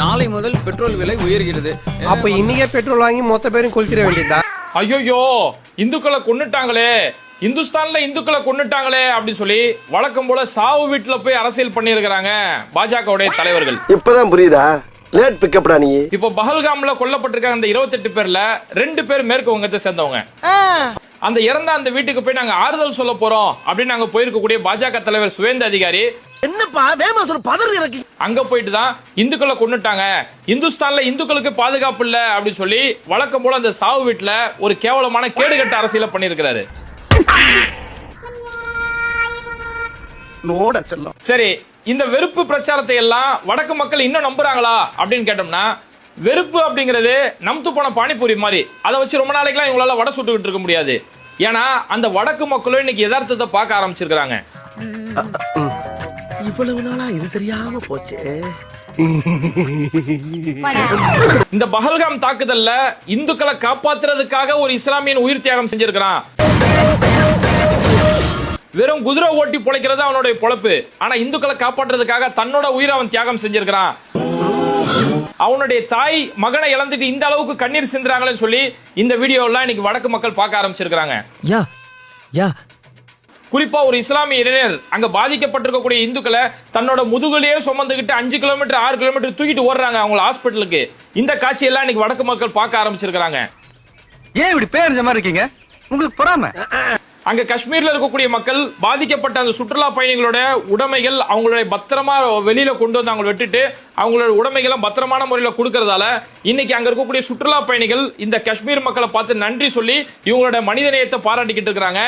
நாளை முதல் பெட்ரோல் விலை உயர்கிறது. அப்ப இன்னைக்கே பெட்ரோல் வாங்கி மொத்த பேரும் கொளுத்திட வேண்டியதா ஐயோயோ இந்துக்களை கொன்னுட்டாங்களே. இந்துஸ்தான்ல இந்துக்களை கொன்னுட்டாங்களே அப்படின்னு சொல்லி வழக்கம் போல சாவு வீட்டுல போய் அரசியல் பண்ணியிருக்கிறாங்க பாஜகவுடைய தலைவர்கள். இப்பதான் புரியுதா? லேட் பிக்கப்டா நீ. இப்போ பஹல்காம்ல கொல்லப்பட்டிருக்காங்க அந்த 28 பேர்ல ரெண்டு பேர் மேற்கு வங்கத்தை சேர்ந்தவங்க. அந்த இறந்த அந்த வீட்டுக்கு போய் நாங்க ஆறுதல் சொல்ல போறோம் அப்படின்னு நாங்க போயிருக்கக்கூடிய பாஜக தலைவர் சுவேந்த அதிகாரி. என்னப்பா வேமா சொல்ல பதறு எனக்கு. அங்க போயிட்டு தான் இந்துக்களை கொன்னுட்டாங்க. இந்துஸ்தான்ல இந்துக்களுக்கு பாதுகாப்பு இல்ல அப்படின்னு சொல்லி வழக்கம் போல அந்த சாவு வீட்டுல ஒரு கேவலமான கேடுகட்ட அரசியல பண்ணியிருக்கிறாரு. சரி இந்த வெறுப்பு பிரச்சாரத்தை எல்லாம் வடக்கு மக்கள் இன்னும் நம்புறாங்களா அப்படின்னு கேட்டோம்னா வெறுப்பு அப்படிங்கிறது நம்து போன பானிபூரி மாதிரி. அதை வச்சு ரொம்ப நாளைக்குலாம் இவங்களால வடை சுட்டுக்கிட்டு இருக்க முடியாது. ஏன்னா அந்த வடக்கு மக்களும் இன்னைக்கு யதார்த்தத்தை பார்க்க ஆரம்பிச்சிருக்கிறாங்க. இவ்வளவு நாளா இது தெரியாம போச்சு. இந்த பஹல்காம் தாக்குதல்ல இந்துக்களை காப்பாத்துறதுக்காக ஒரு இஸ்லாமியன் உயிர் தியாகம் செஞ்சிருக்கிறான். வெறும் குதிரை ஓட்டி பொழைக்கிறது அவனுடைய பொழப்பு. ஆனா இந்துக்களை காப்பாற்றுறதுக்காக தன்னோட உயிரை அவன் தியாகம் செஞ்சிருக்கிறான். அவனுடைய தாய் மகனை இழந்துட்டு இந்த அளவுக்கு கண்ணீர் சிந்துறாங்களேன்னு சொல்லி இந்த வீடியோ எல்லாம் இன்னைக்கு வடக்கு மக்கள் பார்க்க ஆரம்பிச்சிருக்காங்க யா யா. குறிப்பா ஒரு இஸ்லாமிய இளைஞர் அங்க பாதிக்கப்பட்டிருக்கக்கூடிய இந்துக்களை தன்னோட முதுகுலயே சுமந்துகிட்டு அஞ்சு கிலோமீட்டர் ஆறு கிலோமீட்டர் தூக்கிட்டு ஓடுறாங்க அவங்க ஹாஸ்பிட்டலுக்கு. இந்த காட்சி எல்லாம் இன்னைக்கு வடக்கு மக்கள் பார்க்க ஆரம்பிச்சிருக்காங்க ஏன் இப்படி பேரஞ்ச மாதிரி இருக்கீங்க? உங்களுக்கு பொறாம? அங்க காஷ்மீர்ல இருக்கக்கூடிய மக்கள் பாதிக்கப்பட்ட அந்த சுற்றுலா பயணிகளோட உடைமைகள் அவங்களுடைய பத்திரமா வெளியில கொண்டு வந்து அவங்களை விட்டுட்டு அவங்களோட உடைமைகளை பத்திரமான முறையில கொடுக்கறதால இன்னைக்கு அங்க இருக்கக்கூடிய சுற்றுலா பயணிகள் இந்த காஷ்மீர் மக்களை பார்த்து நன்றி சொல்லி இவங்களோட மனிதநேயத்தை பாராட்டிக்கிட்டு இருக்காங்க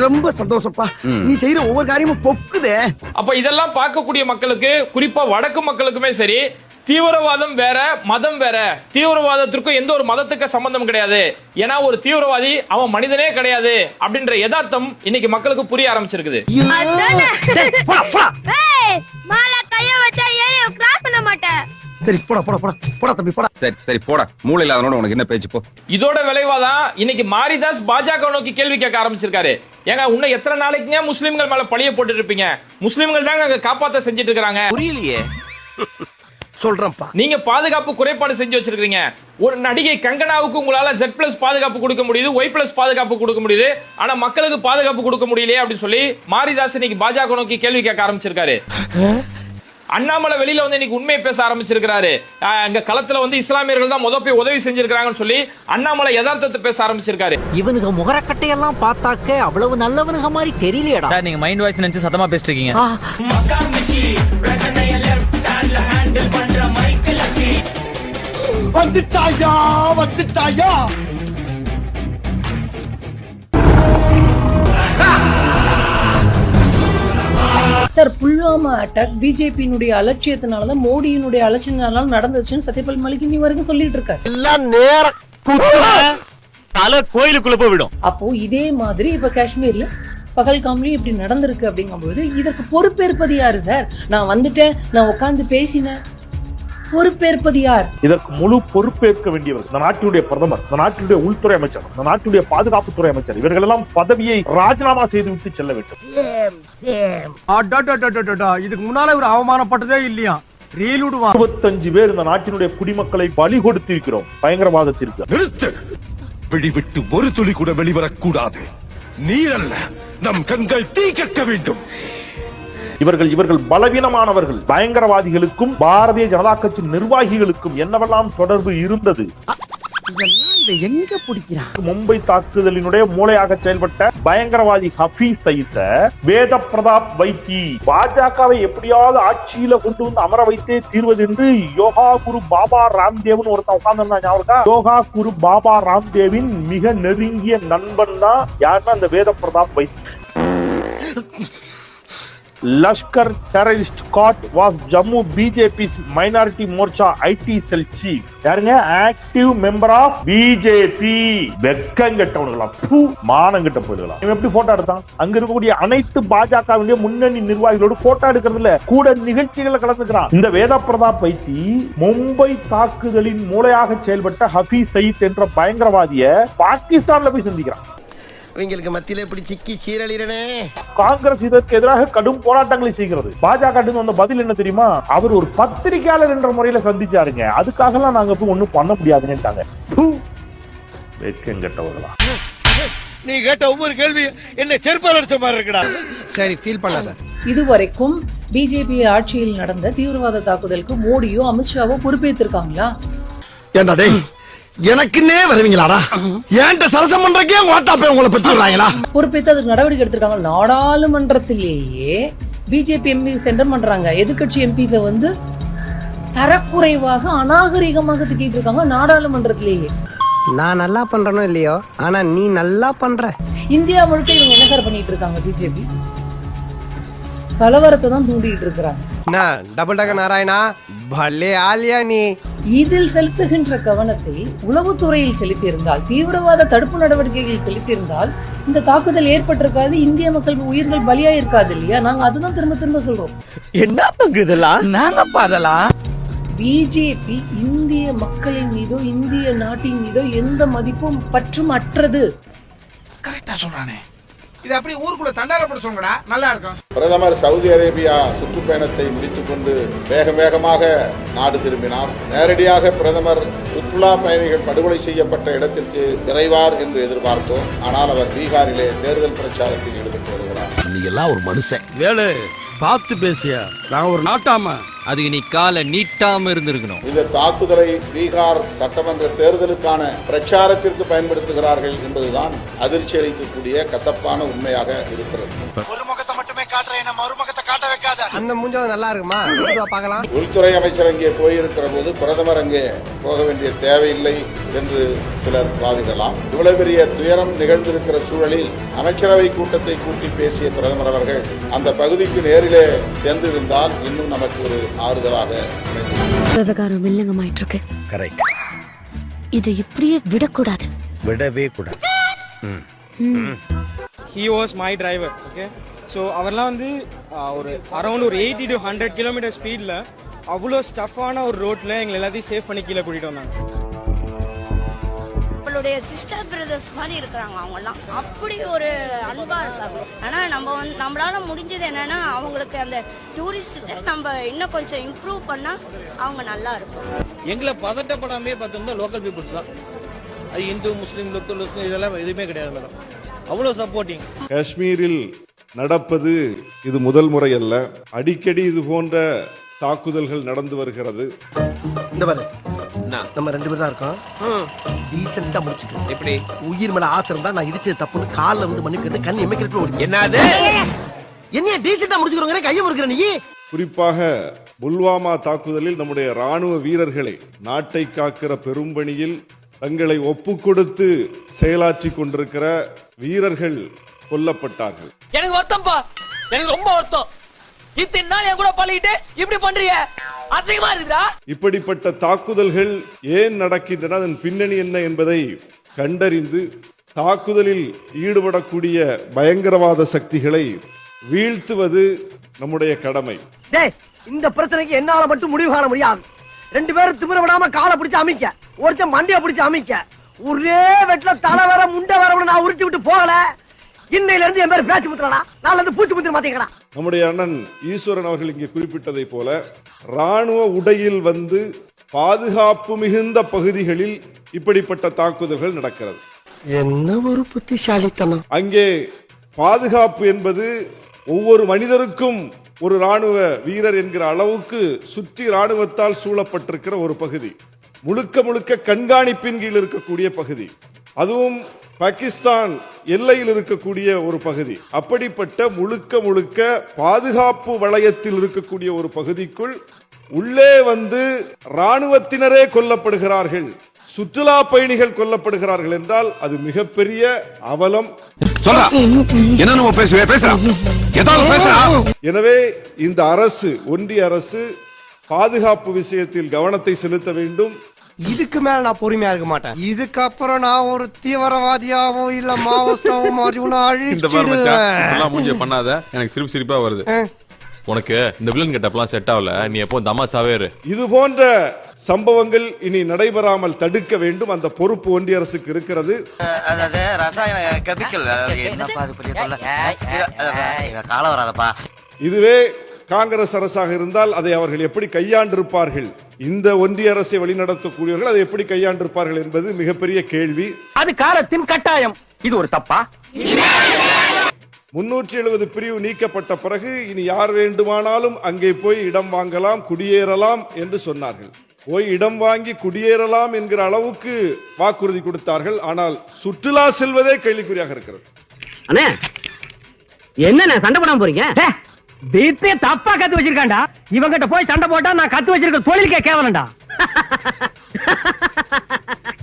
ரொம்ப சந்தோஷப்பா. நீ செய்யற ஒவ்வொரு காரியமும் பொக்குதே. அப்ப இதெல்லாம் பார்க்கக்கூடிய மக்களுக்கு குறிப்பா வடக்கு மக்களுக்குமே சரி தீவிரவாதம் வேற மதம் வேற. தீவிரவாதத்திற்கும் எந்த ஒரு மதத்துக்கு சம்பந்தம் கிடையாது. ஏன்னா ஒரு தீவிரவாதி அவன் மனிதனே கிடையாது அப்படின்ற யதார்த்தம் இன்னைக்கு மக்களுக்கு புரிய ஆரம்பிச்சிருக்குது. ஏய், மேல கைய வச்சா ஏரியா கிராஸ் பண்ண மாட்டேன் சரி போடா போடா போடா. போடா தம்பி போடா. சரி சரி போடா. மூளை இல்லாதனோட உனக்கு என்ன பேச்சு போ. இதோட விளைவாதான் இன்னைக்கு மாரிதாஸ் பாஜக நோக்கி கேள்வி கேட்க ஆரம்பிச்சிருக்காரு. ஏங்க இன்னும் எத்தனை நாளைக்குங்க முஸ்லிம்கள் மேல பழிய போட்டுட்டு இருப்பீங்க? முஸ்லிம்கள் தாங்க அங்க காப்பாத்த செஞ்சுட்டு இருக்காங்க புரியலையே. சொல்றேன்ப்பா. நீங்க பாதுகாப்பு குறைபாடு செஞ்சு வச்சிருக்கீங்க ஒரு நடிகை கங்கனாவுக்கு உங்களால Z பிளஸ் பாதுகாப்பு கொடுக்க முடியுது ஒய் பிளஸ் பாதுகாப்பு கொடுக்க முடியுது. ஆனா மக்களுக்கு பாதுகாப்பு கொடுக்க முடியலையே அப்படின்னு சொல்லி மாரிதாஸ் இன்னைக்கு பாஜக நோக்கி கேள்வி கேட்க ஆரம்பிச்சிருக்காரு. அண்ணாமலை வெளியில வந்து இன்னைக்கு உண்மையை பேச ஆரம்பிச்சிருக்காரு அஹ் அங்க களத்துல வந்து இஸ்லாமியர்கள் தான் முத போய் உதவி செஞ்சிருக்காங்கன்னு சொல்லி அண்ணாமலை யதார்த்தத்தை பேச ஆரம்பிச்சிருக்காரு. இவனுங்க முகரக்கட்டையெல்லாம் பார்த்தாக்க அவ்வளவு நல்லவனுங்க மாதிரி தெரியலையடா. சார் நீங்க மைண்ட் வாய்ஸ் நினைச்சு சத்தமா பேசிட்டு இருக்கீங்க. வந்துட்டாயா வந்துட்டாயா? சார் புல்வாமா அட்டாக் பிஜேபியினுடைய அலட்சியத்தினால தான் மோடியினுடைய அலட்சியத்தினால நடந்துச்சுன்னு சத்யபால் மலிக் இன்னி வரைக்கும் சொல்லிட்டு இருக்காரு. எல்லாம் நேரம் தலை கோயிலுக்குள்ள போய் விடும். அப்போ இதே மாதிரி இப்ப காஷ்மீர்ல பகல்காம்லயும் இப்படி நடந்திருக்கு அப்படிங்கும்போது இதற்கு பொறுப்பேற்பது யாரு சார்? நான் வந்துட்டேன் நான் உட்கார்ந்து பேசினேன். பொறுப்பேற்பது யார்? இதற்கு முழு பொறுப்பேற்க வேண்டியவர் இந்த நாட்டினுடைய பிரதமர் இந்த நாட்டினுடைய உள்துறை அமைச்சர் இந்த நாட்டினுடைய பாதுகாப்புத்துறை அமைச்சர். இவர்கள் எல்லாம் பதவியை ராஜினாமா செய்துவிட்டு செல்ல வேண்டும். இதுக்கு முன்னால ஒரு அவமானப்பட்டதே இல்லையா? இருபத்தஞ்சு பேர் இந்த நாட்டினுடைய குடிமக்களை பலி கொடுத்திருக்கிறோம் பயங்கரவாதத்திற்கு. நிறுத்து! வெளிவிட்டு ஒரு துளி கூட வெளிவரக்கூடாது. நீர் அல்ல நம் கண்கள் தீ கக்க வேண்டும். இவர்கள் இவர்கள் பலவீனமானவர்கள். பயங்கரவாதிகளுக்கும் பாரதிய ஜனதா கட்சி நிர்வாகிகளுக்கும் என்னவெல்லாம் தொடர்பு இருந்தது? எங்க பிடிக்கிறான்? மும்பை தாக்குதலினுடைய மூளையாக செயல்பட்ட பயங்கரவாதி ஹபீஸ் சயித்த வேத பிரதாப் வைத்தி பாஜகவை எப்படியாவது ஆட்சியில கொண்டு வந்து அமர வைத்தே தீர்வது என்று யோகா குரு பாபா ராம்தேவ்னு ஒருத்தன் உட்கார்ந்து ஞாபகம் யோகா குரு பாபா ராம்தேவின் மிக நெருங்கிய நண்பன் தான் யாருன்னா அந்த Ved Pratap Vaidhi. Lashkar terrorist got was Jammu BJP's minority Morcha IT cell chief யாருங்க? ஆக்டிவ் மெம்பர் ஆஃப் பிஜேபி வெக்கம் கெட்டவனுங்களாம் பூ மானம் கெட்ட போயிடலாம் இவன் எப்படி போட்டோ எடுத்தான்? அங்க இருக்கக்கூடிய அனைத்து பாஜகவினுடைய முன்னணி நிர்வாகிகளோடு போட்டோ எடுக்கிறதுல கூட நிகழ்ச்சிகளை கலந்துக்கிறான். இந்த வேத பிரதாப் பைத்தி மும்பை தாக்குதலின் மூளையாக செயல்பட்ட ஹபீஸ் சயீத் என்ற பயங்கரவாதிய பாகிஸ்தான்ல போய் சந்திக்கிறான். இவங்களுக்கு மத்தியில இப்படி சிக்கி சீரழிறனே. காங்கிரஸ் இதற்கு எதிராக கடும் போராட்டங்களை செய்கிறது. பாஜக வந்த பதில் என்ன தெரியுமா? அவர் ஒரு பத்திரிகையாளர் என்ற முறையில சந்திச்சாருங்க. அதுக்காகலாம் நாங்க போய் ஒண்ணும் பண்ண முடியாதுன்னுட்டாங்க. வெட்கங்கெட்டவர்களா நீ கேட்ட ஒவ்வொரு கேள்வி என்ன செருப்பால் அடிச்ச மாதிரி இருக்குடா. சரி ஃபீல் பண்ணாத. இதுவரைக்கும் பிஜேபி ஆட்சியில் நடந்த தீவிரவாத தாக்குதலுக்கு மோடியோ அமித்ஷாவோ பொறுப்பேற்றிருக்காங்களா ஏண்டா டேய் எனக்குன்னே வருவீங்களாடா? ஏன்ட்ட சரசம் பண்றக்கே ஓட்டா போய் உங்களை பெற்று விடுறாங்களா? பொறுப்பேற்று அதுக்கு நடவடிக்கை எடுத்திருக்காங்க. நாடாளுமன்றத்திலேயே பிஜேபி எம்பி சென்டர் பண்றாங்க. எதிர்க்கட்சி எம்பிஸ வந்து தரக்குறைவாக அநாகரிகமாக திட்டிட்டு இருக்காங்க நாடாளுமன்றத்திலேயே. நான் நல்லா பண்றனோ இல்லையோ? ஆனா நீ நல்லா பண்ற. இந்தியா முழுக்க இவங்க என்ன சார் பண்ணிட்டு இருக்காங்க பிஜேபி? கலவரத்தை தான் தூண்டிட்டு இருக்கிறாங்க டபுள் டக்க நாராயணா? பல்லே ஆலியா நீ. இதில் செலுத்துகின்ற கவனத்தை உளவுத்துறையில் செலுத்தியிருந்தால் தீவிரவாத தடுப்பு நடவடிக்கைகளில் செலுத்தியிருந்தால் இந்த தாக்குதல் ஏற்பட்டிருக்காது இந்திய மக்கள் உயிர்கள் பலியா இருக்காது இல்லையா? நாங்க அதுதான் திரும்ப திரும்ப சொல்றோம். என்ன பங்கு இதெல்லாம்? நாங்கப்பா அதெல்லாம். பிஜேபி இந்திய மக்களின் மீதோ இந்திய நாட்டின் மீதோ எந்த மதிப்பும் பற்றும் அற்றது. கரெக்டா சொல்றானே. இது அப்படியே ஊருக்குள்ள தண்டாரப்பட சொல்லுங்கடா. நல்லா இருக்கும் பிரதமர் சவுதி அரேபியா சுற்றுப்பயணத்தை முடித்துக் கொண்டு வேக வேகமாக நாடு திரும்பினார். நேரடியாக பிரதமர் சுற்றுலா பயணிகள் படுகொலை செய்யப்பட்ட இடத்திற்கு விரைவார் என்று எதிர்பார்த்தோம். ஆனால் அவர் பீகாரிலே தேர்தல் பிரச்சாரத்தில் ஈடுபட்டு வருகிறார். நீ எல்லாம் ஒரு மனுஷன். வேலு பார்த்து பேசியா? நான் ஒரு நாட்டாம. அதுக்கு நீ காலை நீட்டாம இருந்திருக்கணும். இந்த தாக்குதலை பீகார் சட்டமன்ற தேர்தலுக்கான பிரச்சாரத்திற்கு பயன்படுத்துகிறார்கள் என்பதுதான் அதிர்ச்சி அளிக்கக்கூடிய கசப்பான உண்மையாக இருக்கிறது. காட்டுற என்ன மறுமுகத்தை காட்ட வைக்காத. அந்த மூஞ்சாவது நல்லா இருக்குமா? பார்க்கலாம். உள்துறை அமைச்சர் அங்கே போயிருக்கிற போது பிரதமர் அங்கே போக வேண்டிய தேவையில்லை என்று சிலர் வாதிடலாம். இவ்வளவு பெரிய துயரம் நிகழ்ந்திருக்கிற சூழலில் அமைச்சரவை கூட்டத்தை கூட்டி பேசிய பிரதமர் அவர்கள் அந்த பகுதிக்கு நேரிலே சென்றிருந்தால் இன்னும் நமக்கு ஒரு ஆறுதலாக. விவகாரம் வில்லங்கமாயிட்டு இருக்கு கரெக்ட். இதை இப்படியே விடக்கூடாது. விடவே கூடாது. He was my. Driver okay so அவர்லாம் வந்து ஒரு அரௌண்ட் ஒரு எயிட்டி டு ஹண்ட்ரட் கிலோமீட்டர் ஸ்பீடில் அவ்வளோ ஸ்டஃப்பான ஒரு ரோட்டில் எங்களை எல்லாத்தையும் சேவ் பண்ணி கீழே கூட்டிகிட்டு வந்தாங்க. நம்மளுடைய சிஸ்டர் பிரதர்ஸ் மாதிரி இருக்கிறாங்க அவங்க எல்லாம் அப்படி ஒரு அன்பா இருக்காங்க. ஆனா நம்ம வந்து நம்மளால முடிஞ்சது என்னன்னா அவங்களுக்கு அந்த டூரிஸ்ட் நம்ம இன்னும் கொஞ்சம் இம்ப்ரூவ் பண்ணா அவங்க நல்லா இருக்கும் எங்களை பதட்டப்படாமே பார்த்தோம்னா லோக்கல் பீப்புள்ஸ் தான். அது இந்து முஸ்லீம் லோக்கல் முஸ்லீம் இதெல்லாம் எதுவுமே கிடையாது மேடம். அவ்வளோ சப்போர்ட்டிங் காஷ்மீரில் நடப்பது இது முதல் முறை அல்ல அடிக்கடி இது போன்ற தாக்குதல்கள் நடந்து வருகிறது. இந்த பாரு. நம்ம ரெண்டு பேரும் தான் இருக்கோம். டீசெண்டா முடிச்சுக்கோ எப்படி? உயிர் மேல ஆசை இருந்தா நான் இடிச்சது தப்புன்னு கால்ல வந்து கேட்டு கண் எமைக்கிறதுக்குள்ள ஓடி என்னது? என்னைய டீசெண்டா முடிச்சுக்கிறோங்க கையம் இருக்கிற நீ? குறிப்பாக புல்வாமா தாக்குதலில் நம்முடைய ராணுவ வீரர்களை நாட்டை காக்கிற பெரும்பணியில் தங்களை ஒப்புக் கொடுத்து செயலாற்றி கொண்டிருக்கிற வீரர்கள் கொல்லப்பட்டார்கள். எனக்கு வருத்தம்ப்பா எனக்கு ரொம்ப வருத்தம். இத்தனை நாள் என் கூட பழகிட்டு இப்படி பண்றீங்க அசிங்கமா இருக்குதா இப்படிப்பட்ட தாக்குதல்கள் ஏன் நடக்கின்றன? அதன் பின்னணி என்ன என்பதை கண்டறிந்து தாக்குதலில் ஈடுபடக்கூடிய பயங்கரவாத சக்திகளை வீழ்த்துவது நம்முடைய கடமை. டேய் இந்த பிரச்சனைக்கு என்னால மட்டும் முடிவு காண முடியாது. ரெண்டு பேரும் திமிர விடாம காலை பிடிச்சு அமைக்க. ஒருத்தன் மண்டைய பிடிச்சு அமைக்க. ஒரே வெட்ல தலை வர முண்டை வர நான் உருட்டி விட்டு போகல. இன்னையில இருந்து என் பேர் பேச்சு முத்துறா நாளை இருந்து பூச்சி முத்திர மாத்தீங்களா நம்முடைய அண்ணன் ஈஸ்வரன் அவர்கள் இங்கே குறிப்பிட்டதை போல ராணுவ உடையில் வந்து பாதுகாப்பு மிகுந்த பகுதிகளில் இப்படிப்பட்ட தாக்குதல்கள் நடக்கிறது. என்ன ஒரு புத்திசாலித்தனம். அங்கே பாதுகாப்பு என்பது ஒவ்வொரு மனிதருக்கும் ஒரு ராணுவ வீரர் என்கிற அளவுக்கு சுற்றி ராணுவத்தால் சூழப்பட்டிருக்கிற ஒரு பகுதி. முழுக்க முழுக்க கண்காணிப்பின் கீழ் இருக்கக்கூடிய பகுதி. அதுவும் பாகிஸ்தான் எல்லையில் இருக்கக்கூடிய ஒரு பகுதி. அப்படிப்பட்ட முழுக்க முழுக்க பாதுகாப்பு வளையத்தில் இருக்கக்கூடிய ஒரு பகுதிக்குள் உள்ளே வந்து ராணுவத்தினரே கொல்லப்படுகிறார்கள். சுற்றுலா பயணிகள் கொல்லப்படுகிறார்கள் என்றால் அது மிகப்பெரிய அவலம். எனவே இந்த அரசு ஒன்றிய அரசு பாதுகாப்பு விஷயத்தில் கவனத்தை செலுத்த வேண்டும். இதுக்கு மேல நான் பொறுமையா இருக்க மாட்டேன். இதுக்கப்புறம் நான் ஒரு தீவிரவாதியாவோ இல்ல மாவோஸ்டாவோ உன்னை அழிச்சிடுவேன். மூஞ்சிய பண்ணாத. எனக்கு சிரிப்பு சிரிப்பா வருது. உனக்கு இந்த வில்லன் கெட்டப்லாம் செட் ஆகல. நீ எப்போ தமாசாவே இரு. இது போன்ற சம்பவங்கள் இனி நடைபெறாமல் தடுக்க வேண்டும். அந்த பொறுப்பு ஒன்றிய அரசுக்கு இருக்கிறது. அதாவது ரசாயன கெமிக்கல். என்னப்பா அது பெரிய காலம் வராதப்பா. இதுவே காங்கிரஸ் அரசாக இருந்தால் அதை அவர்கள் எப்படி கையாண்டிருப்பார்கள்? இந்த ஒன்றிய அரசை வழிநடத்தக்கூடியவர்கள் அதை எப்படி கையாண்டிருப்பார்கள் என்பது மிகப்பெரிய கேள்வி. அது காலத்தின் கட்டாயம். இது ஒரு தப்பா? முன்னூற்றி எழுபது பிரிவு நீக்கப்பட்ட பிறகு இனி யார் வேண்டுமானாலும் அங்கே போய் இடம் வாங்கலாம் குடியேறலாம் என்று சொன்னார்கள். போய் இடம் வாங்கி குடியேறலாம் என்கிற அளவுக்கு வாக்குறுதி கொடுத்தார்கள். ஆனால் சுற்றுலா செல்வதே கேள்விக்குறியாக இருக்கிறது. அண்ணே என்ன சண்டை போடாம போறீங்க? தீர்த்தே தப்பா கத்து வச்சிருக்காண்டா இவங்கிட்ட போய் சண்டை போட்டா நான் கத்து வச்சிருக்க தொழிலுக்கே கேவலண்டா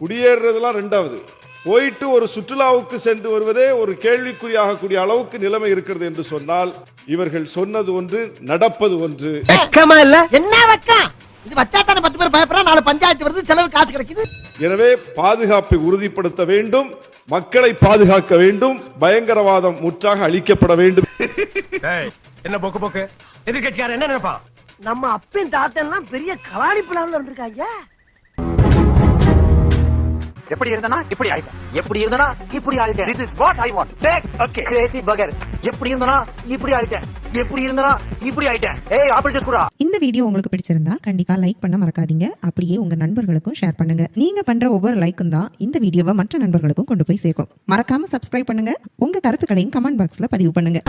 குடியேறுறதெல்லாம் ரெண்டாவது. போயிட்டு ஒரு சுற்றுலாவுக்கு சென்று வருவதே ஒரு கேள்விக்குறியாக கூடிய அளவுக்கு நிலைமை இருக்கிறது என்று சொன்னால் இவர்கள் சொன்னது ஒன்று நடப்பது ஒன்று. வெக்கமா இல்ல? என்ன வெக்கம்? இது வச்சாத்தான பத்து பேர் பயப்படுறா நாலு பஞ்சாயத்து வருது செலவு காசு கிடைக்குது. எனவே பாதுகாப்பை உறுதிப்படுத்த வேண்டும் மக்களை பாதுகாக்க வேண்டும் பயங்கரவாதம் முற்றாக அழிக்கப்பட வேண்டும். என்ன போக்கு போக்கு? எதிர்கட்சியார் என்ன நினைப்பான் நம்ம அப்பன் தாத்தன் எல்லாம் பெரிய கலாணி பிளான்ல இருந்திருக்காங்க எப்படி இருந்தனா? இப்படி ஆயிட்டேன். எப்படி இருந்தனா? இப்படி ஆயிட்டேன். This is what I want take okay crazy பகர் எப்படி இருந்தனா? இப்படி ஆயிட்டேன். எப்படி இருந்தனா? இப்படி ஆயிட்டேன். ஏய் ஆப்பிள் ஜூஸ் குடா இந்த வீடியோ உங்களுக்கு பிடிச்சிருந்தா கண்டிப்பா லைக் பண்ண மறக்காதீங்க. அப்படியே உங்க நண்பர்களுக்கும் ஷேர் பண்ணுங்க. நீங்க பண்ற ஒவ்வொரு லைக்கும் தான் இந்த வீடியோவை மற்ற நண்பர்களுக்கும் கொண்டு போய் சேர்க்கும். மறக்காம சப்ஸ்கிரைப் பண்ணுங்க. உங்க கருத்துக்களையும் கமெண்ட் பாக்ஸ்ல பதிவு பண்ணுங்க.